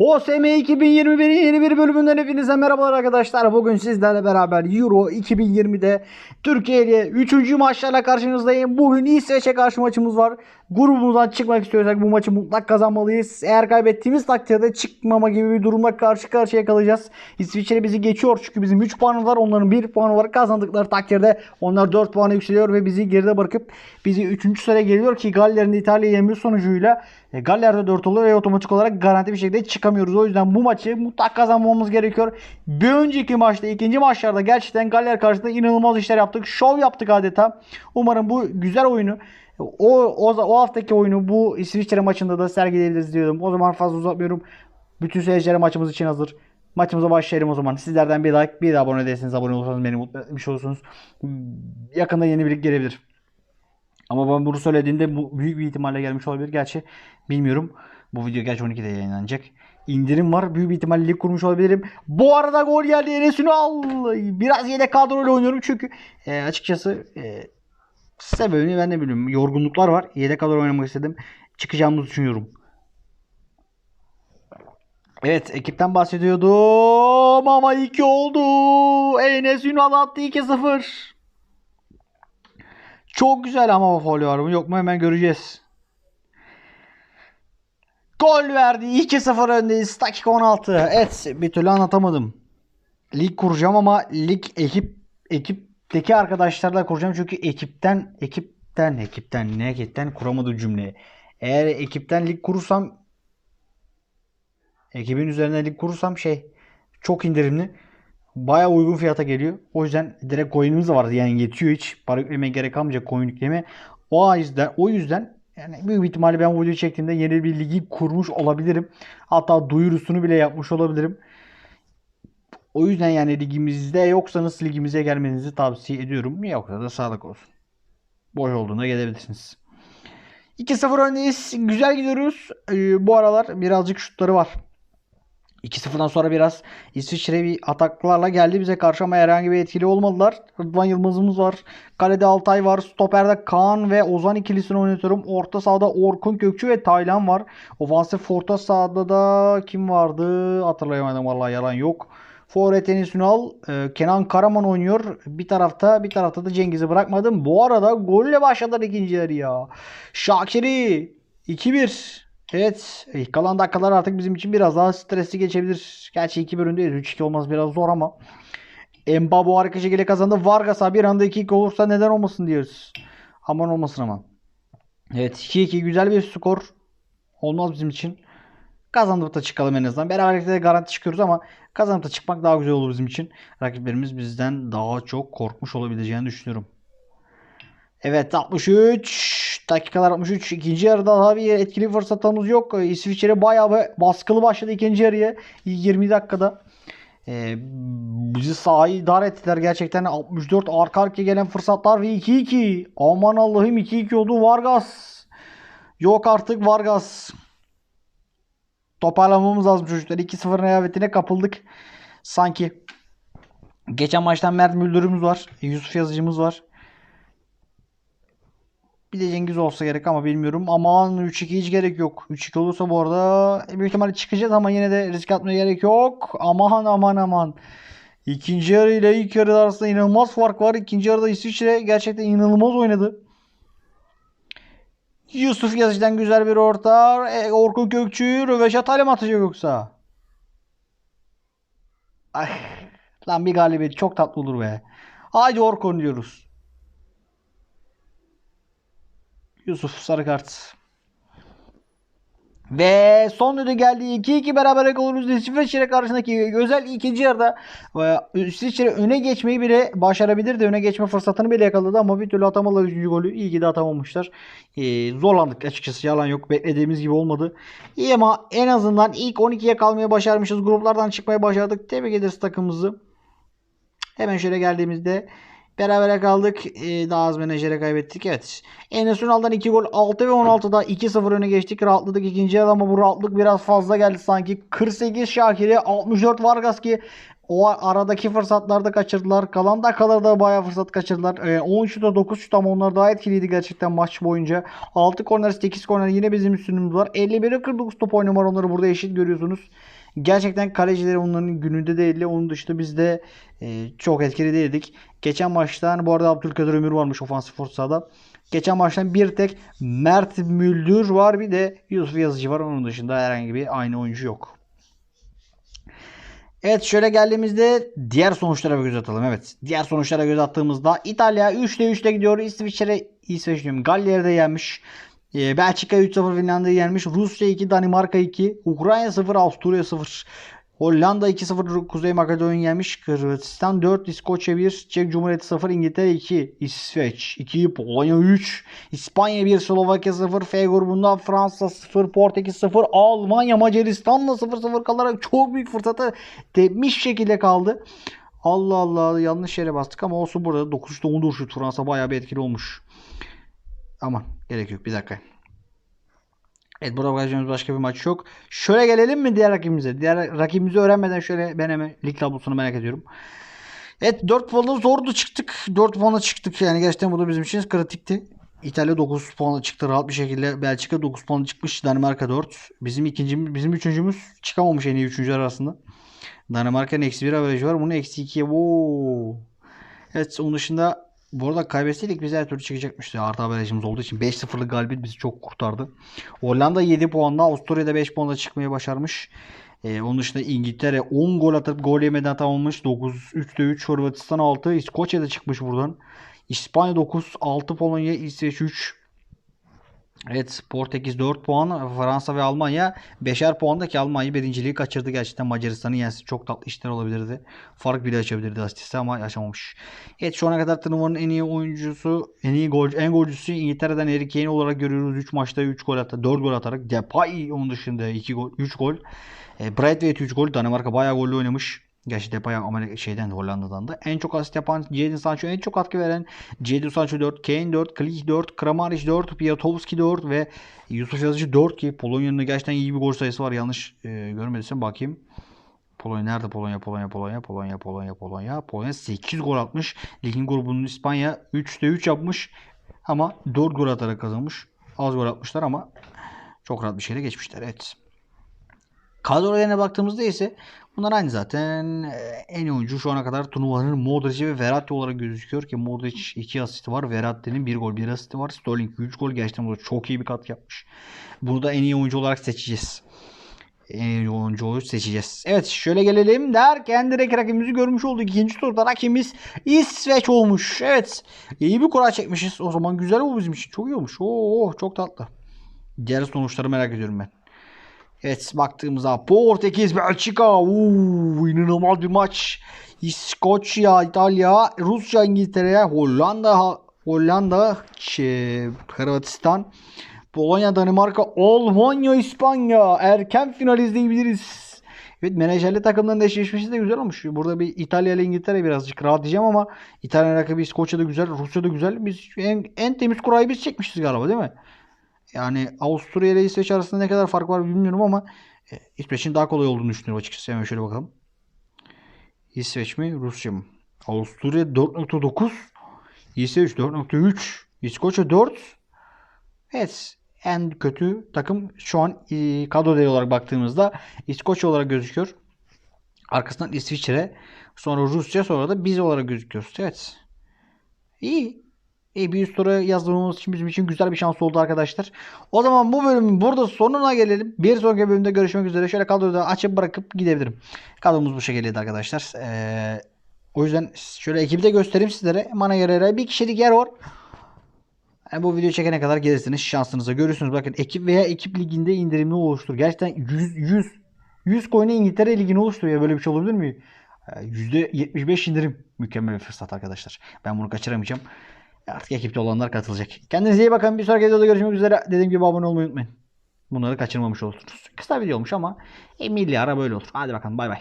OSM 2021'in yeni bir bölümünden hepinize merhabalar arkadaşlar. Bugün sizlerle beraber Euro 2020'de Türkiye'de 3. maçlarla karşınızdayım. Bugün İsveç'e karşı maçımız var. Grubumuzdan çıkmak istiyorsak bu maçı mutlak kazanmalıyız. Eğer kaybettiğimiz takdirde çıkmama gibi bir durumla karşı karşıya kalacağız. İsviçre bizi geçiyor çünkü bizim 3 puanımız var. Onların 1 puanı var. Kazandıkları takdirde onlar 4 puana yükseliyor ve bizi geride bırakıp bizi 3. sıraya geliyor ki Galler'in İtalya'yı yenmiş sonucuyla e, Galler'de 4 oluyor ve otomatik olarak garanti bir şekilde çıkamıyoruz. O yüzden bu maçı mutlak kazanmamız gerekiyor. Bir önceki maçta, ikinci maçlarda gerçekten Galler karşısında inanılmaz işler yaptık. Şov yaptık adeta. Umarım bu güzel oyunu o, o, o haftaki oyunu bu İsviçre maçında da sergileyebiliriz diyordum. O zaman fazla uzatmıyorum. Bütün seyirciler maçımız için hazır. Maçımıza başlayalım o zaman. Sizlerden bir like, bir de abone değilseniz abone olursanız beni mutlu etmiş olursunuz. Yakında yeni bir lig gelebilir. Ama ben bunu söylediğimde bu büyük bir ihtimalle gelmiş olabilir. Gerçi bilmiyorum. Bu video gerçi 12'de yayınlanacak. İndirim var. Büyük bir ihtimalle lig kurmuş olabilirim. Bu arada gol geldi. Enes Ünal. Biraz yedek kadroyla oynuyorum çünkü e, açıkçası e, sebebini ben de bilmiyorum. Yorgunluklar var. Yedek kadro oynamak istedim. Çıkacağımızı düşünüyorum. Evet ekipten bahsediyordum ama 2 oldu. Enes Ünal attı 2-0. Çok güzel ama faul var mı yok mu hemen göreceğiz. Gol verdi. 2-0 öndeyiz. Dakika 16. Evet bir türlü anlatamadım. Lig kuracağım ama lig ekip ekipteki arkadaşlarla kuracağım. Çünkü ekipten ekipten ekipten ne ekipten kuramadım cümleyi. Eğer ekipten lig kurursam ekibin üzerine lig kurursam şey çok indirimli. Baya uygun fiyata geliyor. O yüzden direkt coin'imiz de vardı. Yani yetiyor hiç. Para yüklemeye gerek kalmayacak coin yükleme. O yüzden o yüzden yani büyük ihtimalle ben bu videoyu çektiğimde yeni bir ligi kurmuş olabilirim. Hatta duyurusunu bile yapmış olabilirim. O yüzden yani ligimizde yoksanız ligimize gelmenizi tavsiye ediyorum. Yoksa da sağlık olsun. Boş olduğunda gelebilirsiniz. 2-0 öndeyiz. Güzel gidiyoruz. Ee, bu aralar birazcık şutları var. 2-0'dan sonra biraz İsviçre bir ataklarla geldi bize karşı ama herhangi bir etkili olmadılar. Rıdvan Yılmaz'ımız var. Kalede Altay var. Stoper'de Kaan ve Ozan ikilisini oynatıyorum. Orta sahada Orkun Kökçü ve Taylan var. Ofansif orta sahada da kim vardı? Hatırlayamadım vallahi yalan yok. Forvet Enis Ünal, e, Kenan Karaman oynuyor. Bir tarafta bir tarafta da Cengiz'i bırakmadım. Bu arada golle başladılar ikinci yarı ya. Şakiri 2-1. Evet. kalan dakikalar artık bizim için biraz daha stresli geçebilir. Gerçi 2-1 öndeyiz. 3-2 olmaz biraz zor ama. Mbabu harika şekilde kazandı. Vargas'a bir anda 2-2 olursa neden olmasın diyoruz. Aman olmasın ama. Evet 2-2 güzel bir skor. Olmaz bizim için. Kazandık da çıkalım en azından. Beraberlikte de garanti çıkıyoruz ama kazanıp da çıkmak daha güzel olur bizim için. Rakiplerimiz bizden daha çok korkmuş olabileceğini düşünüyorum. Evet 63 dakikalar 63 ikinci yarıda daha bir etkili fırsatımız yok. İsviçre bayağı bir baskılı başladı ikinci yarıya 20 dakikada. Ee, bizi sahayı idare ettiler gerçekten 64 arka arkaya gelen fırsatlar ve 2-2 aman Allah'ım 2-2 oldu Vargas yok artık Vargas toparlamamız lazım çocuklar 2-0 rehavetine kapıldık sanki geçen maçtan Mert Müldür'ümüz var Yusuf Yazıcımız var bir de Cengiz olsa gerek ama bilmiyorum. Aman 3-2 hiç gerek yok. 3-2 olursa bu arada büyük ihtimalle çıkacağız ama yine de risk atmaya gerek yok. Aman aman aman. İkinci yarı ile ilk yarı arasında inanılmaz fark var. İkinci yarıda İsviçre gerçekten inanılmaz oynadı. Yusuf Yazıcı'dan güzel bir orta. E, Orkun Kökçü röveşatayla mı atacak yoksa? Ay, lan bir galibiyet çok tatlı olur be. Haydi Orkun diyoruz. Yusuf sarı kart. Ve son düdüğü geldi. 2-2 beraber oluruz. İsviçre karşısındaki özel ikinci yarıda İsviçre öne geçmeyi bile başarabilirdi. Öne geçme fırsatını bile yakaladı ama bir türlü atamadılar 3. golü. İyi ki de atamamışlar. Ee, zorlandık açıkçası yalan yok. Beklediğimiz gibi olmadı. İyi ama en azından ilk 12'ye kalmaya başarmışız. Gruplardan çıkmaya başardık. Tebrik ederiz takımımızı. Hemen şöyle geldiğimizde Berabere kaldık. Ee, daha az menajere kaybettik. Evet. Enes Ünal'dan 2 gol 6 ve 16'da 2-0 öne geçtik. Rahatladık ikinci yarı ama bu rahatlık biraz fazla geldi sanki. 48 Şakir'e 64 Vargas ki o aradaki fırsatlarda kaçırdılar. Kalan dakikalarda bayağı fırsat kaçırdılar. Ee, 10 şuta 9 şut ama onlar daha etkiliydi gerçekten maç boyunca. 6 korner 8 korner yine bizim üstünlüğümüz var. 51'e 49 top oynama oranları burada eşit görüyorsunuz. Gerçekten kalecileri onların gününde değildi. Onun dışında biz de e, çok etkili değildik. Geçen maçtan bu arada Abdülkadir Ömür varmış ofansif orta sahada. Geçen maçtan bir tek Mert Müldür var bir de Yusuf Yazıcı var. Onun dışında herhangi bir aynı oyuncu yok. Evet şöyle geldiğimizde diğer sonuçlara bir göz atalım. Evet diğer sonuçlara göz attığımızda İtalya 3'te 3'te gidiyor. İsviçre, İsveç diyorum Galler'de yenmiş. Ee, Belçika 3-0 Finlandiya'yı yenmiş. Rusya 2, Danimarka 2, Ukrayna 0, Avusturya 0. Hollanda 2-0 Kuzey Makedonya yenmiş. Kırgızistan 4, İskoçya 1, Çek Cumhuriyeti 0, İngiltere 2, İsveç 2, Polonya 3, İspanya 1, Slovakya 0, F grubunda Fransa 0, Portekiz 0, Almanya Macaristan'la 0-0 kalarak çok büyük fırsatı tepmiş şekilde kaldı. Allah Allah yanlış yere bastık ama olsun burada 9'da 14 şut Fransa bayağı bir etkili olmuş. Aman gerek yok bir dakika. Evet burada bakacağımız başka bir maç yok. Şöyle gelelim mi diğer rakibimize? Diğer rakibimizi öğrenmeden şöyle ben hemen lig tablosunu merak ediyorum. Evet 4 puanla zordu çıktık. 4 puanla çıktık. Yani gerçekten bu da bizim için kritikti. İtalya 9 puanla çıktı rahat bir şekilde. Belçika 9 puanla çıkmış. Danimarka 4. Bizim ikincimiz, bizim üçüncümüz çıkamamış en iyi üçüncüler arasında. Danimarka'nın eksi 1 averajı var. Bunun eksi 2'ye. Wow. Evet onun dışında bu arada kaybetseydik biz her türlü çıkacakmıştı. Artı averajımız olduğu için 5-0'lık galibiyet bizi çok kurtardı. Hollanda 7 puanla Avusturya'da 5 puanla çıkmayı başarmış. Ee, onun dışında İngiltere 10 gol atıp gol yemeden tamamlamış. 9 3'te 3 Hırvatistan 6 İskoçya'da çıkmış buradan. İspanya 9 6 Polonya İsveç 3 Evet Portekiz 4 puan Fransa ve Almanya 5'er puandaki Almanya birinciliği kaçırdı gerçekten Macaristan'ı yensi çok tatlı işler olabilirdi. Fark bile açabilirdi asistse ama yaşamamış. Evet şu ana kadar turnuvanın en iyi oyuncusu en iyi gol en golcüsü İngiltere'den Harry Kane olarak görüyoruz. 3 maçta 3 gol attı 4 gol atarak Depay onun dışında 2 gol 3 gol. E, Braithwaite 3 gol Danimarka bayağı gollü oynamış. Gerçi Depay Amerika şeyden Hollanda'dan da. En çok asist yapan Jadon Sancho en çok katkı veren Jadon Sancho 4, Kane 4, Klich 4, Kramaric 4, Piatowski 4 ve Yusuf Yazıcı 4 ki Polonya'nın gerçekten iyi bir gol sayısı var. Yanlış e, görmediysem bakayım. Polonya nerede? Polonya, Polonya, Polonya, Polonya, Polonya, Polonya. Polonya 8 gol atmış. Ligin grubunun İspanya 3'te 3 yapmış. Ama 4 gol atarak kazanmış. Az gol atmışlar ama çok rahat bir şekilde geçmişler. Evet. Kadrolarına baktığımızda ise bunlar aynı zaten. Ee, En iyi oyuncu şu ana kadar turnuvanın Modric ve Verratti olarak gözüküyor ki Modric 2 asisti var. Verratti'nin 1 gol 1 asisti var. Sterling 3 gol. Gerçekten burada çok iyi bir katkı yapmış. Bunu da en iyi oyuncu olarak seçeceğiz. En iyi oyuncuyu seçeceğiz. Evet şöyle gelelim derken direkt rakibimizi görmüş olduk. İkinci turda rakibimiz İsveç olmuş. Evet iyi bir kura çekmişiz. O zaman güzel bu bizim için. Çok iyi olmuş. Oo, çok tatlı. Diğer sonuçları merak ediyorum ben. Evet baktığımızda Portekiz Belçika. Uuu, inanılmaz bir maç. İskoçya, İtalya, Rusya, İngiltere, Hollanda, Hollanda, Hırvatistan, Polonya, Danimarka, Almanya, İspanya. Erken final izleyebiliriz. Evet menajerli takımların eşleşmesi de güzel olmuş. Burada bir İtalya ile İngiltere birazcık rahat diyeceğim ama İtalya rakibi İskoçya da güzel, Rusya da güzel. Biz en, en temiz kurayı biz çekmişiz galiba değil mi? Yani Avusturya ile İsveç arasında ne kadar fark var bilmiyorum ama e, İsveç'in daha kolay olduğunu düşünüyorum açıkçası. Hemen şöyle bakalım. İsveç mi Rusya mı? Avusturya 4.9 İsveç 4.3 İskoçya 4 Evet en kötü takım şu an e, kadro değeri olarak baktığımızda İskoçya olarak gözüküyor. Arkasından İsviçre sonra Rusya sonra da biz olarak gözüküyoruz. Evet. İyi. İyi bir üst tura yazdırmamız için bizim için güzel bir şans oldu arkadaşlar. O zaman bu bölümün burada sonuna gelelim. Bir sonraki bölümde görüşmek üzere. Şöyle kadroyu da açıp bırakıp gidebilirim. Kadromuz bu şekildeydi arkadaşlar. Ee, o yüzden şöyle ekibi de göstereyim sizlere. Mana yere bir kişilik yer var. Yani bu videoyu çekene kadar gelirsiniz şansınıza. Görürsünüz bakın ekip veya ekip liginde indirimli oluştur. Gerçekten 100 100 100 coin'e İngiltere ligini oluşturuyor. Böyle bir şey olabilir mi? Ee, %75 indirim. Mükemmel bir fırsat arkadaşlar. Ben bunu kaçıramayacağım. Artık ekipte olanlar katılacak. Kendinize iyi bakın. Bir sonraki videoda görüşmek üzere. Dediğim gibi abone olmayı unutmayın. Bunları kaçırmamış olursunuz. Kısa video olmuş ama e, milli ara böyle olur. Hadi bakalım bay bay.